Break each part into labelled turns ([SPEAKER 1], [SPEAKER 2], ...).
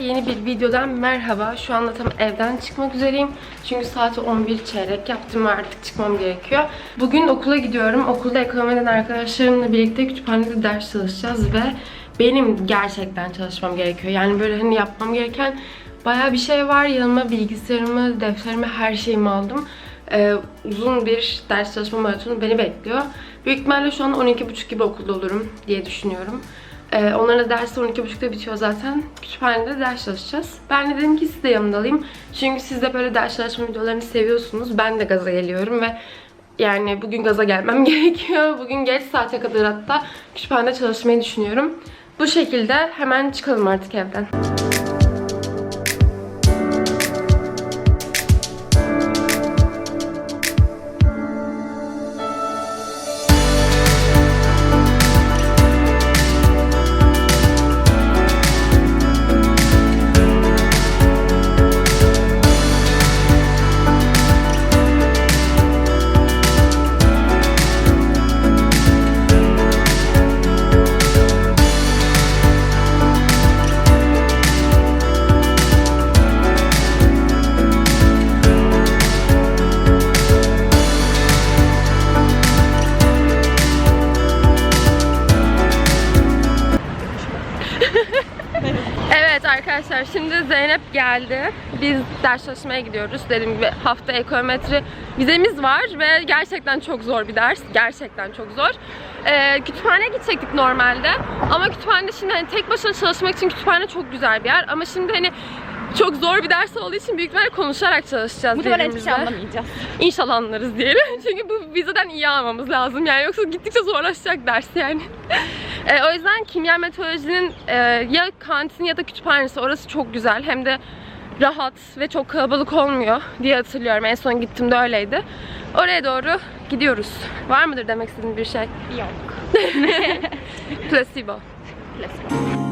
[SPEAKER 1] Yeni bir videodan merhaba. Şu anda tam evden çıkmak üzereyim. Çünkü saat 11 çeyrek yaptım ve artık çıkmam gerekiyor. Bugün okula gidiyorum. Okulda ekonomiden arkadaşlarımla birlikte kütüphanede ders çalışacağız ve benim gerçekten çalışmam gerekiyor. Yani böyle hani yapmam gereken bayağı bir şey var. Yanıma bilgisayarımı, defterimi, her şeyimi aldım. Ee, uzun bir ders çalışma maratonu beni bekliyor. Büyük ihtimalle şu an 12.30 gibi okulda olurum diye düşünüyorum. Ee, onların da dersi 12.30'da bitiyor zaten. Kütüphanede ders çalışacağız. Ben de dedim ki siz de yanımda alayım. Çünkü siz de böyle ders çalışma videolarını seviyorsunuz. Ben de gaza geliyorum ve yani bugün gaza gelmem gerekiyor. Bugün geç saate kadar hatta kütüphanede çalışmayı düşünüyorum. Bu şekilde hemen çıkalım artık evden. Geldi. Biz ders çalışmaya gidiyoruz. Dediğim gibi hafta ekonometri vizemiz var ve gerçekten çok zor bir ders. Gerçekten çok zor. Ee, kütüphaneye gidecektik normalde. Ama kütüphanede şimdi hani tek başına çalışmak için kütüphane çok güzel bir yer. Ama şimdi hani çok zor bir ders olduğu için büyük ihtimalle konuşarak çalışacağız
[SPEAKER 2] Muhtemelen hiçbir şey
[SPEAKER 1] birbirimizle.
[SPEAKER 2] anlamayacağız.
[SPEAKER 1] İnşallah anlarız diyelim. Çünkü bu vizeden iyi almamız lazım. Yani yoksa gittikçe zorlaşacak ders yani. E, o yüzden kimya meteorolojinin e, ya kantin ya da kütüphanesi orası çok güzel. Hem de rahat ve çok kalabalık olmuyor diye hatırlıyorum. En son gittiğimde öyleydi. Oraya doğru gidiyoruz. Var mıdır demek istediğin bir şey?
[SPEAKER 2] Yok.
[SPEAKER 1] Placebo.
[SPEAKER 2] Let's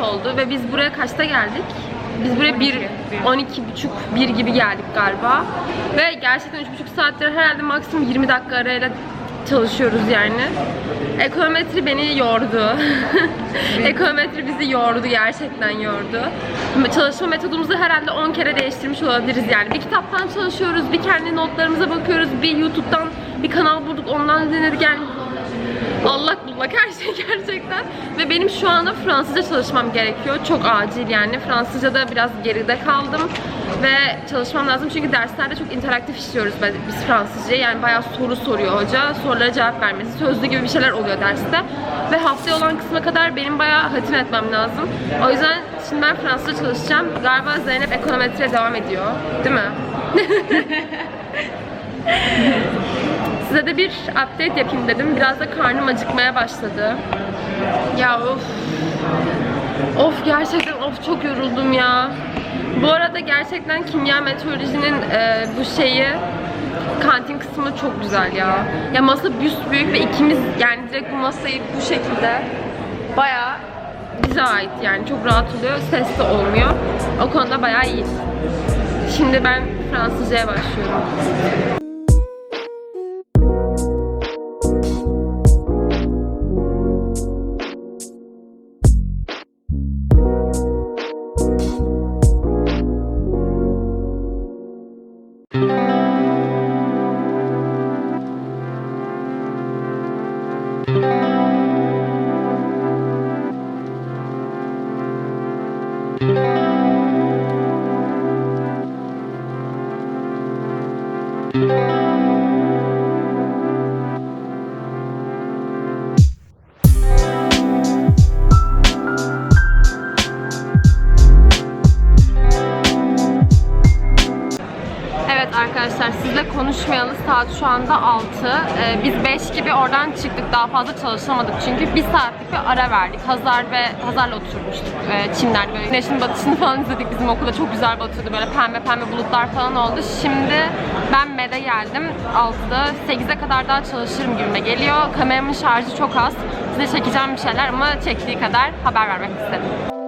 [SPEAKER 1] oldu ve biz buraya kaçta geldik? Biz buraya 1, 12 buçuk, 1 gibi geldik galiba. Ve gerçekten 3,5 saattir herhalde maksimum 20 dakika arayla çalışıyoruz yani. Ekonometri beni yordu. Ekonometri bizi yordu, gerçekten yordu. Çalışma metodumuzu herhalde 10 kere değiştirmiş olabiliriz yani. Bir kitaptan çalışıyoruz, bir kendi notlarımıza bakıyoruz, bir YouTube'dan bir kanal bulduk, ondan dinledik yani allak bullak her şey gerçekten. Ve benim şu anda Fransızca çalışmam gerekiyor. Çok acil yani. Fransızca'da biraz geride kaldım. Ve çalışmam lazım çünkü derslerde çok interaktif işliyoruz biz Fransızca. Yani bayağı soru soruyor hoca. Sorulara cevap vermesi, sözlü gibi bir şeyler oluyor derste. Ve haftaya olan kısma kadar benim bayağı hatim etmem lazım. O yüzden şimdi ben Fransızca çalışacağım. Galiba Zeynep ekonometriye devam ediyor. Değil mi? Size de bir update yapayım dedim. Biraz da karnım acıkmaya başladı. Ya of. Of gerçekten of çok yoruldum ya. Bu arada gerçekten kimya meteorolojinin e, bu şeyi kantin kısmı çok güzel ya. Ya masa büst büyük ve ikimiz yani direkt bu masayı bu şekilde bayağı bize ait yani çok rahat oluyor. Ses de olmuyor. O konuda bayağı iyi. Şimdi ben Fransızcaya başlıyorum. Evet arkadaşlar sizle konuşmayalı saat şu anda 6. Ee, biz 5 gibi oradan çıktık. Daha fazla çalışamadık çünkü bir saatlik bir ara verdik. Hazar ve Hazar'la oturmuştuk e, çimlerde böyle güneşin batışını falan izledik. Bizim okulda çok güzel batıyordu. Böyle pembe pembe bulutlar falan oldu. Şimdi ben MED'e geldim 6'da. 8'e kadar daha çalışırım gibime geliyor. Kameramın şarjı çok az. Size çekeceğim bir şeyler ama çektiği kadar haber vermek istedim.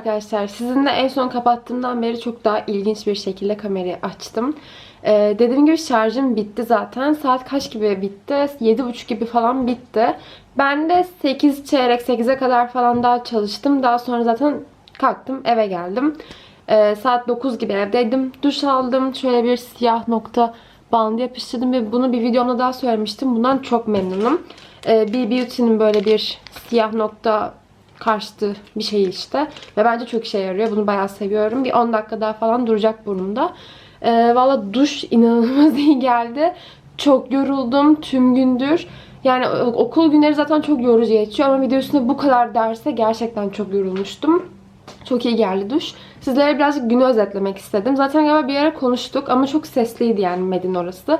[SPEAKER 1] Arkadaşlar sizinle en son kapattığımdan beri çok daha ilginç bir şekilde kamerayı açtım. Ee, dediğim gibi şarjım bitti zaten. Saat kaç gibi bitti? 7.30 gibi falan bitti. Ben de 8 çeyrek 8'e kadar falan daha çalıştım. Daha sonra zaten kalktım eve geldim. Ee, saat 9 gibi evdeydim. Duş aldım. Şöyle bir siyah nokta bandı yapıştırdım ve bunu bir videomda daha söylemiştim. Bundan çok memnunum. Ee, B Beauty'nin böyle bir siyah nokta karşıtı bir şey işte. Ve bence çok işe yarıyor. Bunu bayağı seviyorum. Bir 10 dakika daha falan duracak burnumda. Ee, Valla duş inanılmaz iyi geldi. Çok yoruldum tüm gündür. Yani okul günleri zaten çok yorucu geçiyor ama bir de üstüne bu kadar derse gerçekten çok yorulmuştum. Çok iyi geldi duş. Sizlere birazcık günü özetlemek istedim. Zaten galiba bir ara konuştuk ama çok sesliydi yani Medin orası.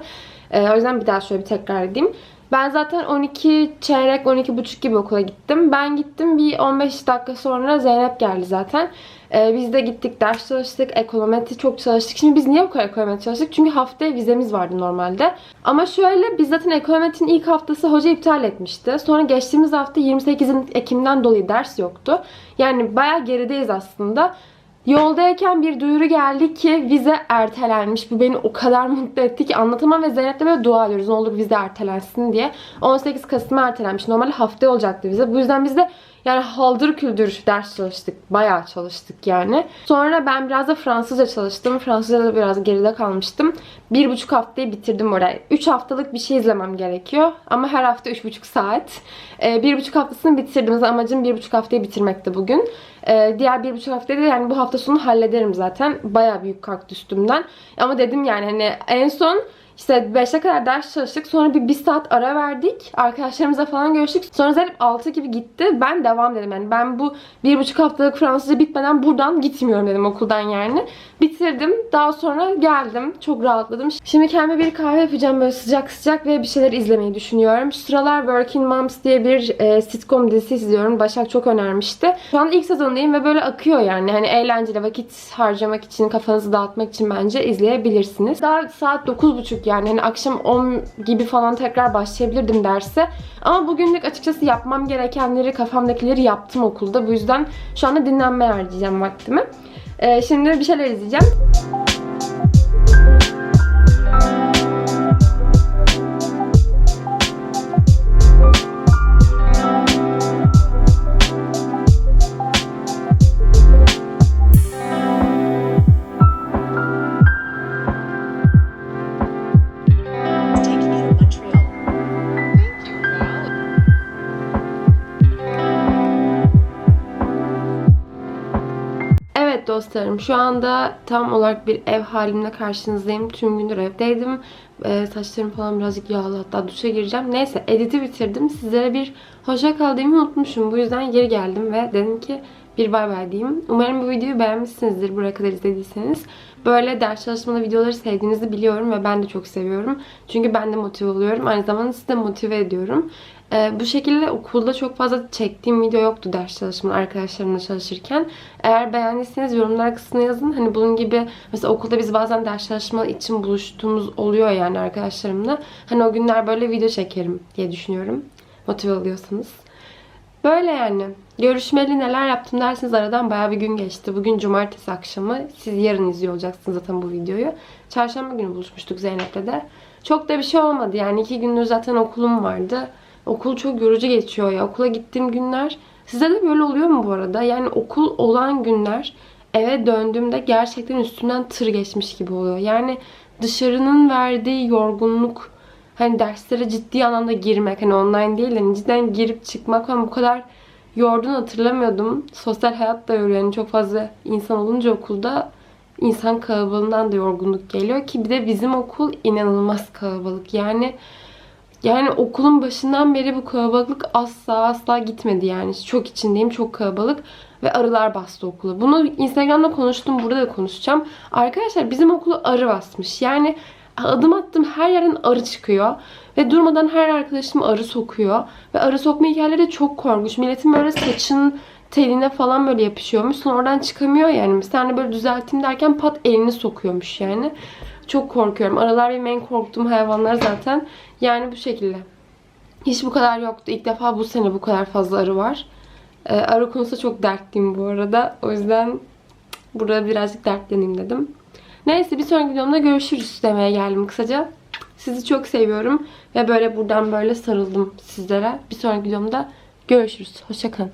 [SPEAKER 1] Ee, o yüzden bir daha şöyle bir tekrar edeyim. Ben zaten 12 çeyrek, 12 buçuk gibi okula gittim. Ben gittim bir 15 dakika sonra Zeynep geldi zaten. Ee, biz de gittik ders çalıştık, ekonometri çok çalıştık. Şimdi biz niye bu kadar ekonometri çalıştık? Çünkü haftaya vizemiz vardı normalde. Ama şöyle biz zaten ekonometrinin ilk haftası hoca iptal etmişti. Sonra geçtiğimiz hafta 28 Ekim'den dolayı ders yoktu. Yani bayağı gerideyiz aslında. Yoldayken bir duyuru geldi ki vize ertelenmiş. Bu beni o kadar mutlu etti ki anlatamam ve Zeynep'le böyle dua ediyoruz. Ne olur vize ertelensin diye. 18 Kasım'a ertelenmiş. Normalde haftaya olacaktı vize. Bu yüzden biz de yani haldır küldür ders çalıştık. Bayağı çalıştık yani. Sonra ben biraz da Fransızca çalıştım. Fransızca'da da biraz geride kalmıştım. Bir buçuk haftayı bitirdim oraya. Üç haftalık bir şey izlemem gerekiyor. Ama her hafta üç buçuk saat. Ee, bir buçuk haftasını bitirdim. Amacım bir buçuk haftayı bitirmekti bugün. Ee, diğer bir buçuk haftayı da yani bu hafta sonu hallederim zaten. Bayağı büyük kalktı üstümden. Ama dedim yani hani en son İşte 5'e kadar ders çalıştık. Sonra bir, bir saat ara verdik. Arkadaşlarımızla falan görüştük. Sonra Zeynep 6 gibi gitti. Ben devam dedim. Yani ben bu bir buçuk haftalık Fransızca bitmeden buradan gitmiyorum dedim okuldan yani. Bitirdim. Daha sonra geldim. Çok rahatladım. Şimdi kendime bir kahve yapacağım böyle sıcak sıcak ve bir şeyler izlemeyi düşünüyorum. Sıralar Working Moms diye bir e, sitcom dizisi izliyorum. Başak çok önermişti. Şu an ilk sezondayım ve böyle akıyor yani. Hani eğlenceli vakit harcamak için, kafanızı dağıtmak için bence izleyebilirsiniz. Daha saat 9.30 yani. Hani akşam 10 gibi falan tekrar başlayabilirdim derse. Ama bugünlük açıkçası yapmam gerekenleri, kafamdakileri yaptım okulda. Bu yüzden şu anda dinlenmeye harcayacağım vaktimi. E, şimdi bir şeyler izleyeceğim. Dostlarım şu anda tam olarak bir ev halimle karşınızdayım. Tüm gündür evdeydim. Ee, saçlarım falan birazcık yağlı hatta duşa gireceğim. Neyse editi bitirdim. Sizlere bir hoşça kal demeyi unutmuşum. Bu yüzden geri geldim ve dedim ki bir bay bay diyeyim. Umarım bu videoyu beğenmişsinizdir buraya kadar izlediyseniz. Böyle ders çalışmalı videoları sevdiğinizi biliyorum ve ben de çok seviyorum. Çünkü ben de motive oluyorum. Aynı zamanda sizi de motive ediyorum. Ee, bu şekilde okulda çok fazla çektiğim video yoktu ders çalışmalı arkadaşlarımla çalışırken. Eğer beğendiyseniz yorumlar kısmına yazın. Hani bunun gibi mesela okulda biz bazen ders çalışmalı için buluştuğumuz oluyor yani arkadaşlarımla. Hani o günler böyle video çekerim diye düşünüyorum. Motive oluyorsanız. Böyle yani. Görüşmeli neler yaptım derseniz aradan baya bir gün geçti. Bugün cumartesi akşamı. Siz yarın izliyor olacaksınız zaten bu videoyu. Çarşamba günü buluşmuştuk Zeynep'le de. Çok da bir şey olmadı yani. iki gündür zaten okulum vardı. Okul çok yorucu geçiyor ya. Okula gittiğim günler. Size de böyle oluyor mu bu arada? Yani okul olan günler eve döndüğümde gerçekten üstünden tır geçmiş gibi oluyor. Yani dışarının verdiği yorgunluk hani derslere ciddi anlamda girmek hani online değil hani cidden girip çıkmak falan bu kadar yorduğunu hatırlamıyordum. Sosyal hayat da yoruyor. Yani çok fazla insan olunca okulda insan kalabalığından da yorgunluk geliyor ki bir de bizim okul inanılmaz kalabalık. Yani yani okulun başından beri bu kalabalık asla asla gitmedi yani. Çok içindeyim, çok kalabalık ve arılar bastı okulu. Bunu Instagram'da konuştum, burada da konuşacağım. Arkadaşlar bizim okulu arı basmış. Yani adım attım her yerden arı çıkıyor. Ve durmadan her arkadaşım arı sokuyor. Ve arı sokma hikayeleri çok korkunç. Milletin böyle saçın teline falan böyle yapışıyormuş. Sonra oradan çıkamıyor yani. Bir tane böyle düzelteyim derken pat elini sokuyormuş yani. Çok korkuyorum. Arılar benim en korktuğum hayvanlar zaten. Yani bu şekilde. Hiç bu kadar yoktu. İlk defa bu sene bu kadar fazla arı var. Ee, arı konusu çok dertliyim bu arada. O yüzden burada birazcık dertleneyim dedim. Neyse bir sonraki videomda görüşürüz demeye geldim kısaca. Sizi çok seviyorum ve böyle buradan böyle sarıldım sizlere. Bir sonraki videomda görüşürüz. Hoşçakalın.